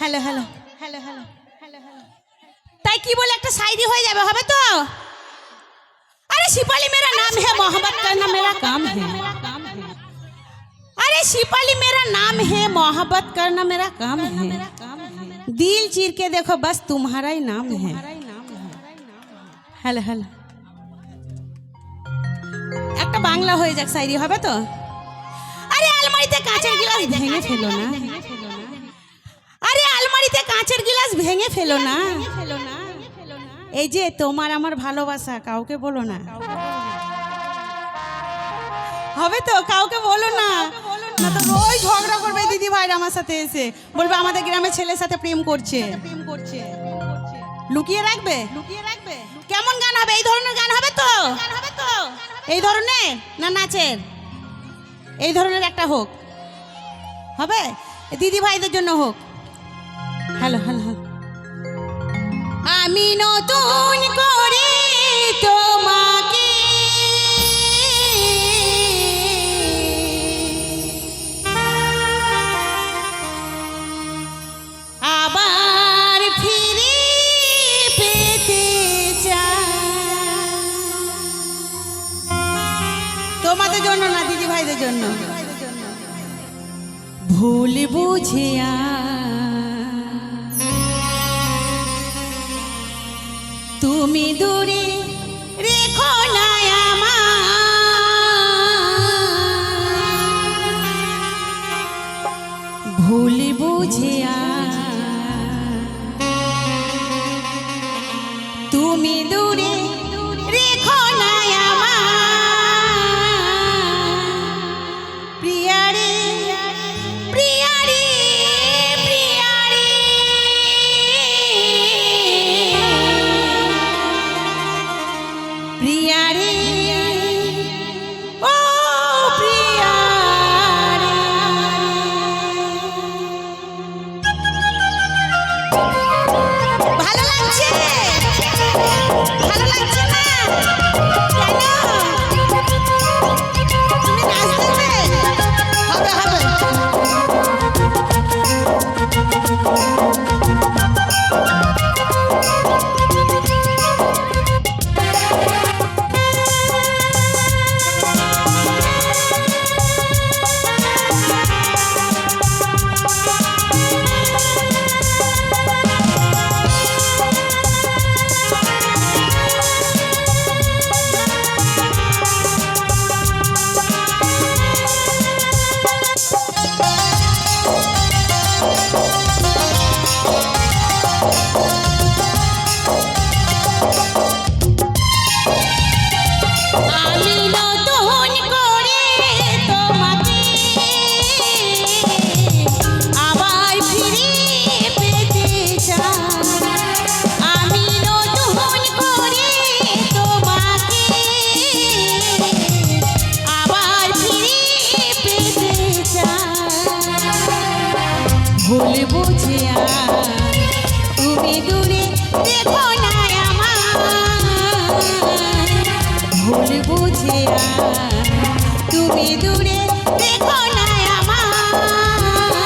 hello hello hello hello hello hello তাই কি বলে একটা শায়রি হয়ে যাবে হবে তো अरे शिपाली मेरा नाम है मोहब्बत करना मेरा काम है अरे शिपाली मेरा नाम है मोहब्बत करना मेरा काम है दिल चीर के देखो बस तुम्हारा ही नाम है হ্যালো হ্যালো একটা বাংলা হয়ে যাক শায়রি হবে তো আরে আলমারিতে কাঁচের গ্লাস ভেঙে ফেলো না আলমারিতে কাঁচের গ্লাস ভেঙে ফেলো না। এই যে তোমার আমার ভালোবাসা কাউকে বলো না। হবে তো কাউকে বলো না। না তো রোজ ঝগড়া করবে দিদি ভাইরা আমার সাথে এসে। বলবে আমাদের গ্রামের ছেলের সাথে প্রেম করছে। প্রেম করছে। লুকিয়ে রাখবে? লুকিয়ে রাখবে। কেমন গান হবে? এই ধরনের গান হবে তো? হবে তো? এই ধরনের না নাচের? এই ধরনের একটা হোক। হবে? দিদি ভাইদের জন্য হোক। Hello hello hello. আমি নতুন করে তোমাকে আবার ফিরে পেতে তোমাদের জন্য না দিদি ভাইদের জন্য? ভুল বুঝিয়া তুমি দূরে আমি বুঝিয়া তুমি দূরে দেখো না আমায়